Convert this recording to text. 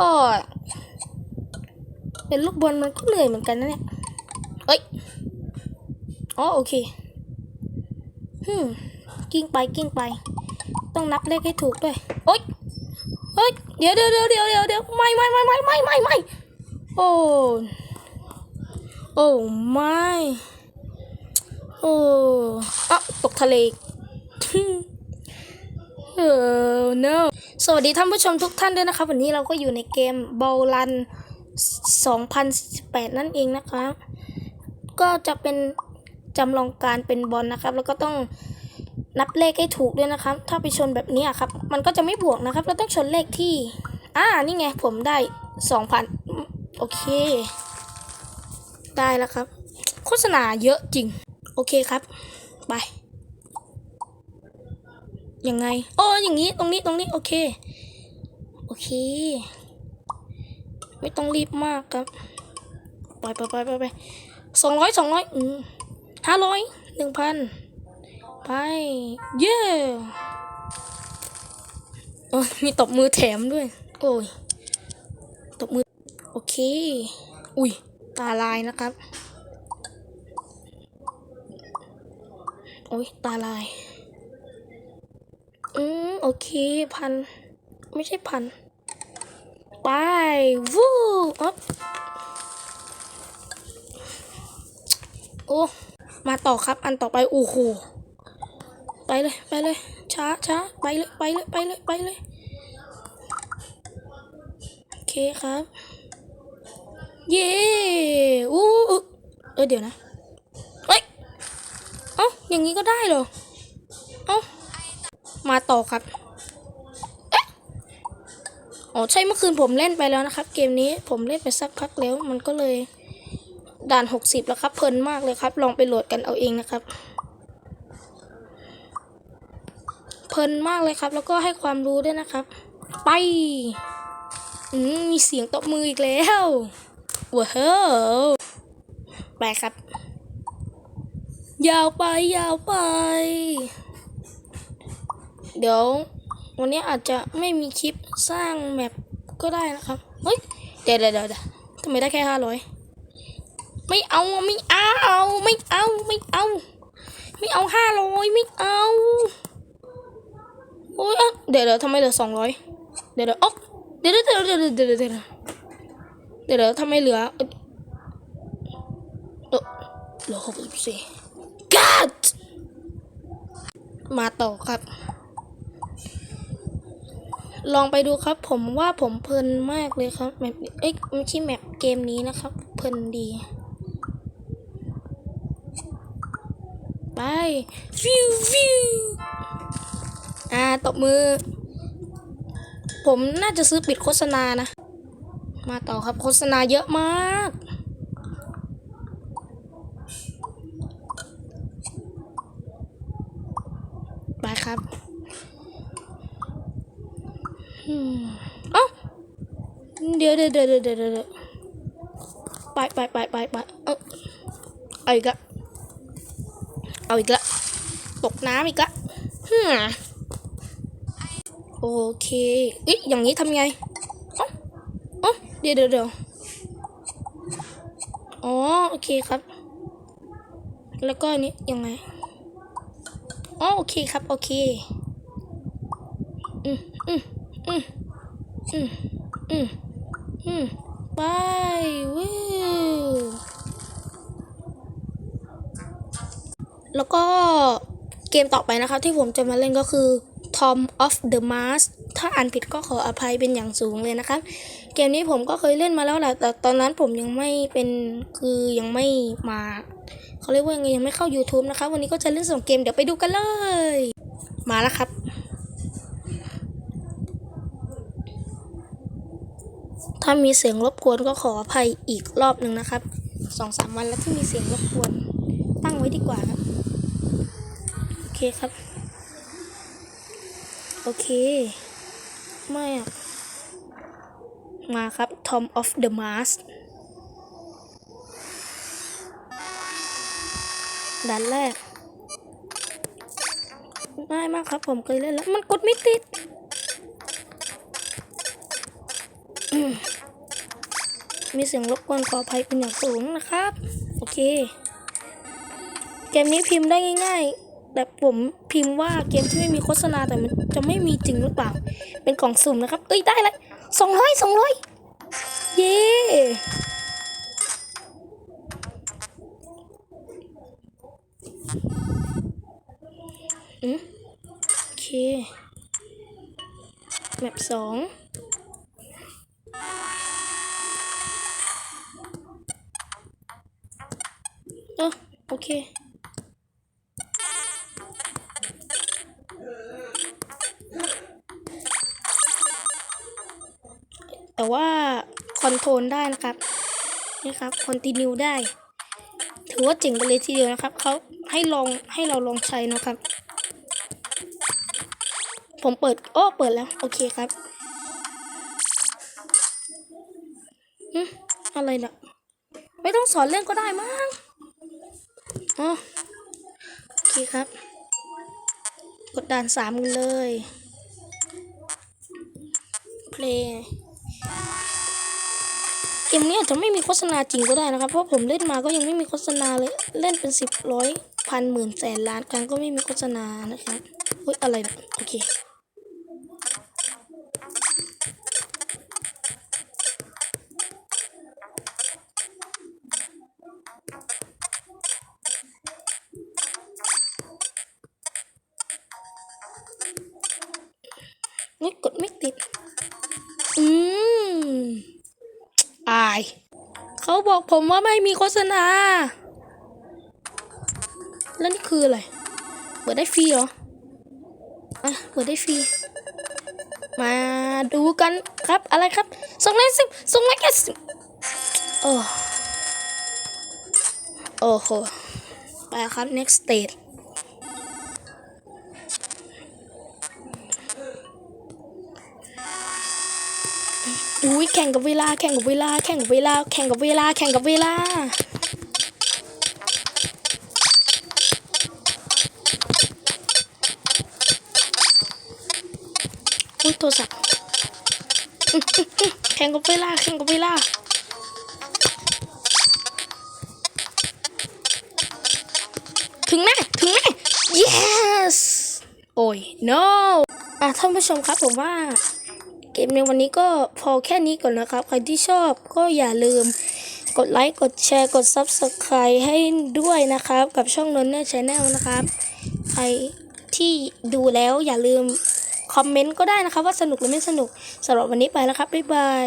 ก็เป็นลูกบอลมันก็เหนื่อยเหมือนกันนะเนี่ย เอ้ย อ๋อโอเคฮึมกิ้งไปกิ้งไป ต้องนับเลขให้ถูกด้วย โอ๊ยเฮ้ย เดี๋ยวเดี๋ยวเดี๋ยวเดี๋ยวเดี๋ยวเดี๋ยวไม่ไม่ไม่ไม่ไม่ไม่ไม่โอ้ โอ้ไม่ โอ้อะตกทะเลอีกเออ no สวัสดีท่านผู้ชมทุกท่านด้วยนะครับ วันนี้เราก็อยู่ในเกม b o l ลัน2018 นั่นเองนะครับ ก็จะเป็นจำลองการเป็นบอลนะครับ แล้วก็ต้องนับเลขให้ถูกด้วยนะครับ ถ้าไปชนแบบนี้ครับ มันก็จะไม่บวกนะครับ เราต้องชนเลขที่ อ่า นี่ไง ผมได้ 2,000 โอเค ได้แล้วครับ โฆษณาเยอะจริง โอเคครับ ไป ยังไงโอ้อย่างนี้ตรงนี้ตรงนี้โอเค โอเค ไม่ต้องรีบมากครับไปไปไปไปไปสองร้อยสองร้อยอืมห้าร้อยหนึ่งพันไป เย้โอ้ยมีตบมือแถมด้วย โอ้ยตบมือ โอเค อุ้ย ตาลายนะครับ โอ้ย ตาลาย อืมโอเคพัน ไม่ใช่พัน ไป วู้อ๊อบโอ้ มาต่อครับ อันต่อไป โอ้โห ไปเลย ไปเลย ช้าช้าไปเลย ไปเลย ไปเลย ไปเลย โอเคครับ เย้อู้เออเดี๋ยวนะเฮ้ย เอ้า อย่างนี้ก็ได้เหรอ มาต่อครับอ๋อใช่เมื่อคืนผมเล่นไปแล้วนะครับ เกมนี้ผมเล่นไปสักพักแล้ว มันก็เลยด่าน60แล้วครับเพลินมากเลยครับ ลองไปโหลดกันเอาเองนะครับ เพลินมากเลยครับ แล้วก็ให้ความรู้ด้วยนะครับ ไปอืมมีเสียงตบมืออีกแล้วว้าวไปครับ ยาวไปยาวไป เดี๋ยว วันนี้อาจจะไม่มีคลิปสร้างแมปก็ได้นะครับเฮ้ยเดี๋ยวเดี๋ยวเดี๋ยวทำไมได้แค่ห้าร้อยไม่เอาไม่เอาไม่เอาไม่เอา ไม่เอาห้าร้อยไม่เอาโอ้ยเดี๋ยวเดี๋ยวทำไมเหลือสองร้อยเดี๋ยวเดี๋ยวอ๊อกเดี๋ยวเดี๋ยวเดี๋ยวเดี๋ยวเดี๋ยวเดี๋ยวเดี๋ยวทำไมเหลือเหลือหกสิบสี่กัดมาต่อครับ ลองไปดูครับ ผมว่าผมเพลินมากเลยครับแมปเอ้ยไม่ใช่แมปเกมนี้นะครับ เพลินดี ไป ฟิวฟิวอ่าตบมือ ผมน่าจะซื้อปิดโฆษณานะ มาต่อครับโฆษณาเยอะมาก ไปครับ อืมเอ้าเดี๋ยวเดี๋ยวเดี๋ยวเดี๋ยวเดี๋ยวไปไปไปไปไปเอ้าเอาอีกละเอาอีกละตกน้ำอีกละฮึมโอเคเอ๊ะอย่างนี้ทำไงเอ้าเอ้าเดี๋ยวเดี๋ยวเดี๋ยวอ๋อโอเคครับ แล้วก็นนี้ยังไงอ๋อโอเคครับ โอเค อืมอืมอืมอืมอืม อืมไปวิวแล้วก็เกมต่อไปนะครับที่ผมจะมาเล่นก็คือ Tom of the Mars ถ้าอ่านผิดก็ขออภัยเป็นอย่างสูงเลยนะครับ เกมนี้ผมก็เคยเล่นมาแล้วแหละแต่ตอนนั้นผมยังไม่เป็นคือยังไม่มาเขาเรียกว่ายังไงยังไม่เข้า YouTube นะครับ วันนี้ก็จะเล่นสองเกมเดี๋ยวไปดูกันเลย มาแล้วครับ ถ้ามีเสียงรบกวนก็ขออภัยอีกรอบหนึ่งนะครับสองสามวันแล้วที่มีเสียงรบกวน ตั้งไว้ดีกว่าครับ โอเคครับ โอเค ไม่อะมาครับ Tom of the Mars ด่านแรกง่ายมากครับ ผมเคยเล่นแล้ว มันกดไม่ติดออื มีเสียงรบกวนขออภัยเป็นอย่างสูงนะครับ โอเค เกมนี้พิมพ์ได้ง่าย ๆ แต่ผมพิมพ์ว่าเกมที่ไม่มีโฆษณาแต่มันจะไม่มีจริงหรือเปล่า เป็นกล่องสุ่มนะครับ เอ้ยได้ลยสองร้อยสองร้อยเย้อืมโอเค แมปสอง เออโอเคแต่ว่าคอนโทรลได้นะครับ นี่ครับคอนติเนียได้ ถือว่าเจ๋งไปเลยทีเดียวนะครับเขาให้ลองให้เราลองใช้นะครับ ผมเปิดโอ้เปิดแล้ว โอเคครับอืมอะไรล่ะไม่ต้องสอนเล่นก็ได้มั้ง อ๋อโอเคครับ กดด่านสามกันเลย เพลงเกมนี้อาจจะไม่มีโฆษณาจริงก็ได้นะครับ เพราะผมเล่นมาก็ยังไม่มีโฆษณาเลย เล่นเป็นสิบร้อยพันหมื่นแสนล้านครั้งก็ไม่มีโฆษณานะครับอุ้ยอะไร โอเค นี่กดไม่ติด อืมอาย เขาบอกผมว่าไม่มีโฆษณา แล้วนี่คืออะไร เปิดได้ฟรีเหรอ อะ เปิดได้ฟรี มาดูกันครับ อะไรครับส่งไลน์สิบส่งไลน์แค่สิบโอ้โอ้โห ไปครับ next stage อุ้ยแข่งกับเวลาแข่งกับเวลาแข่งกับเวลาแข่งกับเวลาแข่งกับเวลาอุ้ยโทรศัพท์แข่งกับเวลาแข่งกับเวลาถึงแน่ถึงแน่ yes โอ้ย no อะท่านผู้ชมครับผมว่า เกมในวันนี้ก็พอแค่นี้ก่อนนะครับ ใครที่ชอบก็อย่าลืมกดไลค์ กดแชร์ กด Subscribe ให้ด้วยนะครับ กับช่องนนเนอร์ชาแนลนะครับ ใครที่ดูแล้วอย่าลืมคอมเมนต์ก็ได้นะครับ ว่าสนุกหรือไม่สนุกสำหรับวันนี้ไปแล้วครับ บ๊ายบาย